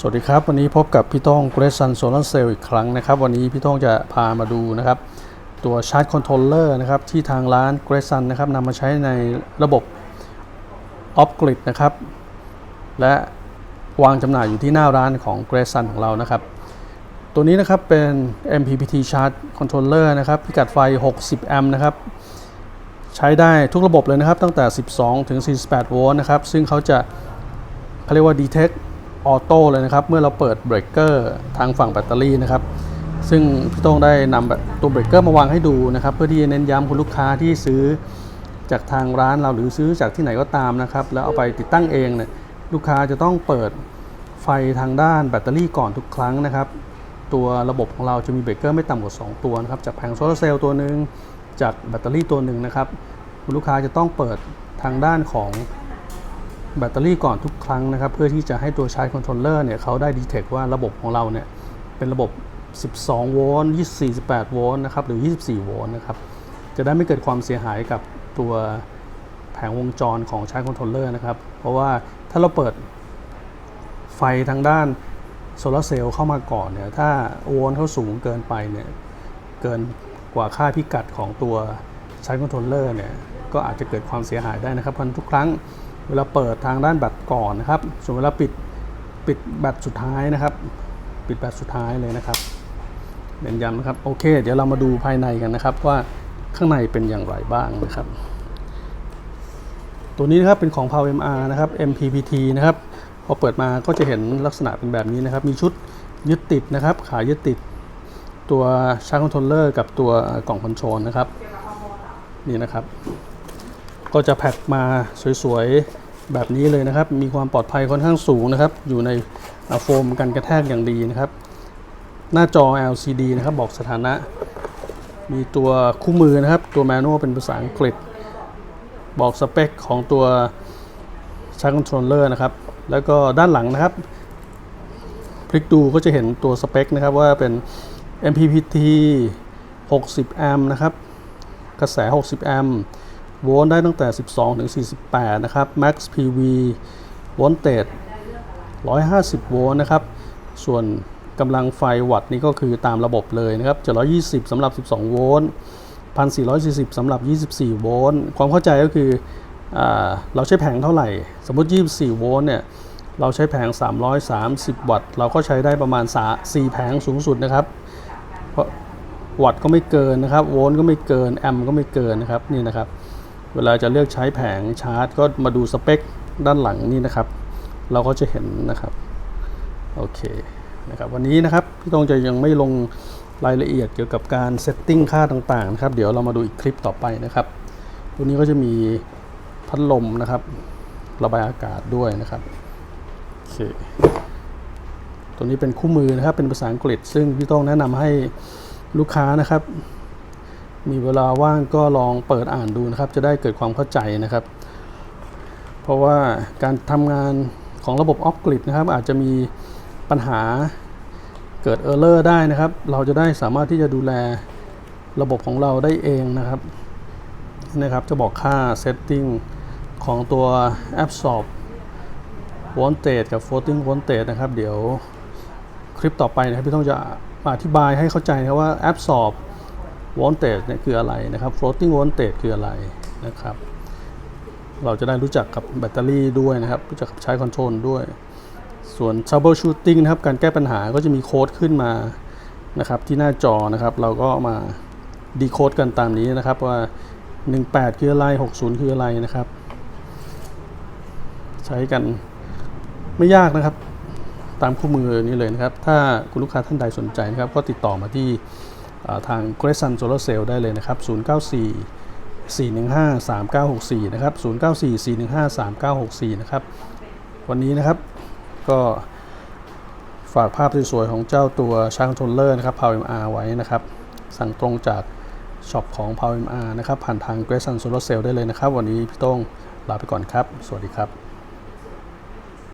สวัสดีครับ วันนี้พบกับพี่ต้องเกรซันโซลาร์เซลล์อีกครั้งนะครับ วันนี้พี่ต้องจะพามาดูนะครับ ตัวชาร์จคอนโทรลเลอร์นะครับ ที่ทางร้านเกรซันนะครับนำมาใช้ในระบบออฟกริดนะครับ และวางจำหน่ายอยู่ที่หน้าร้านของเกรซันของเรานะครับ ตัวนี้นะครับเป็น MPPT Charge Controller นะครับ พิกัดไฟ 60 แอมป์นะครับ ใช้ได้ทุกระบบเลยนะครับ ตั้งแต่ 12 ถึง 48 โวลต์นะครับ ซึ่งเขาจะเขาเรียกว่า detect ออโต้เลยนะครับ เมื่อเราเปิดเบรกเกอร์ทางฝั่งแบตเตอรี่นะครับ ซึ่งพี่โต้งได้นำแบบตัวเบรกเกอร์มาวางให้ดูนะครับ เพื่อที่จะเน้นย้ำคุณลูกค้าที่ซื้อจากทางร้านเราหรือซื้อจากที่ไหนก็ตามนะครับ แล้วเอาไปติดตั้งเองเนี่ยลูกค้าจะต้องเปิดไฟทางด้านแบตเตอรี่ก่อนทุกครั้งนะครับ ตัวระบบของเราจะมีเบรกเกอร์ไม่ต่ำกว่า 2 ตัวนะครับ จากแผงโซลาร์เซลล์ตัวหนึ่งจากแบตเตอรี่ตัวหนึ่งนะครับคุณลูกค้าจะต้องเปิดทางด้านของแแบตเตอรี่ก่อนทุกครั้งนะครับ เพื่อที่จะให้ตัวชาร์จคอนโทรลเลอร์เนี่ยเขาได้ดีเทคว่าระบบของเราเนี่ยเป็นระบบ 12 โวลต์ 24 18 โวลต์นะครับ หรือ 24 โวลต์นะครับ จะได้ไม่เกิดความเสียหายกับตัวแผงวงจรของชาร์จคอนโทรลเลอร์นะครับ เพราะว่าถ้าเราเปิดไฟทางด้านโซลาเซลล์เข้ามาก่อนเนี่ย ถ้าโวลต์เขาสูงเกินไปเนี่ย เกินกว่าค่าพิกัดของตัวชาร์จคอนโทรลเลอร์เนี่ย ก็อาจจะเกิดความเสียหายได้นะครับเพราะฉะนั้นทุกครั้ง เวลาเปิดทางด้านแบตก่อนนะครับ ส่วนเวลาปิดปิดแบตสุดท้ายนะครับ ปิดแบตสุดท้ายเลยนะครับเน้นย้ำนะครับโอเค เดี๋ยวเรามาดูภายในกันนะครับ ว่าข้างในเป็นอย่างไรบ้างนะครับ ตัวนี้นะครับเป็นของ Power MR นะครับ MPPT นะครับพอเปิดมาก็จะเห็นลักษณะเป็นแบบนี้นะครับ มีชุดยึดติดนะครับ ขายึดติดตัวชาร์จคอนโทรลเลอร์กับตัวกล่องคอนโทรลนะครับ นี่นะครับ ก็จะแพ็คมาสวยๆแบบนี้เลยนะครับ มีความปลอดภัยค่อนข้างสูงนะครับ อยู่ในโฟมกันกระแทกอย่างดีนะครับ หน้าจอ LCD นะครับบอกสถานะ มีตัวคู่มือนะครับ ตัวแมนนวลเป็นภาษาอังกฤษ บอกสเปคของตัวชาร์จคอนโทรลเลอร์นะครับ แล้วก็ด้านหลังนะครับ พลิกดูก็จะเห็นตัวสเปคนะครับว่าเป็น MPPT 60 แอมป์นะครับ กระแส 60 แอมป์ โวลต์ได้ตั้งแต่ 12 ถึง 48 นะครับ Max PV โวลต์เตจ150 โวลต์นะครับ ส่วนกำลังไฟวัตต์นี่ก็คือตามระบบเลยนะครับ720สำหรับ 12 โวลต์ 1440สำหรับ 24 โวลต์ ความเข้าใจก็คืออเราใช้แผงเท่าไหร่ สมมติ 24 โวลต์เนี่ย เราใช้แผง 330 วัตต์ เราก็ใช้ได้ประมาณ 4 แผงสูงสุดนะครับ เพราะวัตต์ก็ไม่เกินนะครับ โวลต์ก็ไม่เกิน แอมป์ก็ไม่เกินนะครับ นี่นะครับ เวลาจะเลือกใช้แผงชาร์จ ก็มาดูสเปคด้านหลังนี่นะครับ เราก็จะเห็นนะครับ โอเคนะครับวันนี้นะครับพี่ตงจะยังไม่ลงรายละเอียดเกี่ยวกับการเซตติ้งค่าต่างๆนะครับ เดี๋ยวเรามาดูอีกคลิปต่อไปนะครับตัวนี้ก็จะมีพัดลมนะครับ ระบายอากาศด้วยนะครับโอเคตัวนี้เป็นคู่มือนะครับเป็นภาษาอังกฤษ ซึ่งพี่ต้องแนะนำให้ลูกค้านะครับ มีเวลาว่างก็ลองเปิดอ่านดูนะครับ จะได้เกิดความเข้าใจนะครับ เพราะว่าการทำงานของระบบออฟกริดนะครับ อาจจะมีปัญหาเกิดเออร์เลอร์ได้นะครับ เราจะได้สามารถที่จะดูแลระบบของเราได้เองนะครับนะครับ จะบอกค่าเซตติ้งของตัว Absorb Voltage กับ Floating Voltage นะครับ เดี๋ยวคลิปต่อไปนะครับพี่ต้องจะอธิบายให้เข้าใจนะครับ ว่า Absorb voltage เนี่ยคืออะไรนะครับ floating voltage คืออะไรนะครับ เราจะได้รู้จักกับแบตเตอรี่ด้วยนะครับ รู้จักกับใช้คอนโทรลด้วย ส่วน troubleshooting นะครับ การแก้ปัญหาก็จะมีโค้ดขึ้นมานะครับที่หน้าจอนะครับ เราก็มาดีโคดกันตามนี้นะครับว่า 18 คืออะไร 60 คืออะไรนะครับ ใช้กันไม่ยากนะครับ ตามคู่มือนี้เลยนะครับ ถ้าคุณลูกค้าท่านใดสนใจนะครับ ก็ติดต่อมาที่ ทาง g r e s s u n Solar Cell ได้เลยนะครับ 094 415 3964 นะครับ 094 415 3964 นะครับ วันนี้นะครับก็ฝากภาพสวยๆของเจ้าตัวชาร์จคอนโทรลเลอร์นะครับ Power MR ไว้นะครับ สั่งตรงจากช็อปของ Power MR นะครับ ผ่านทาง g r e s s u n Solar Cell ได้เลยนะครับ วันนี้พี่โต้งลาไปก่อนครับ สวัสดีครับ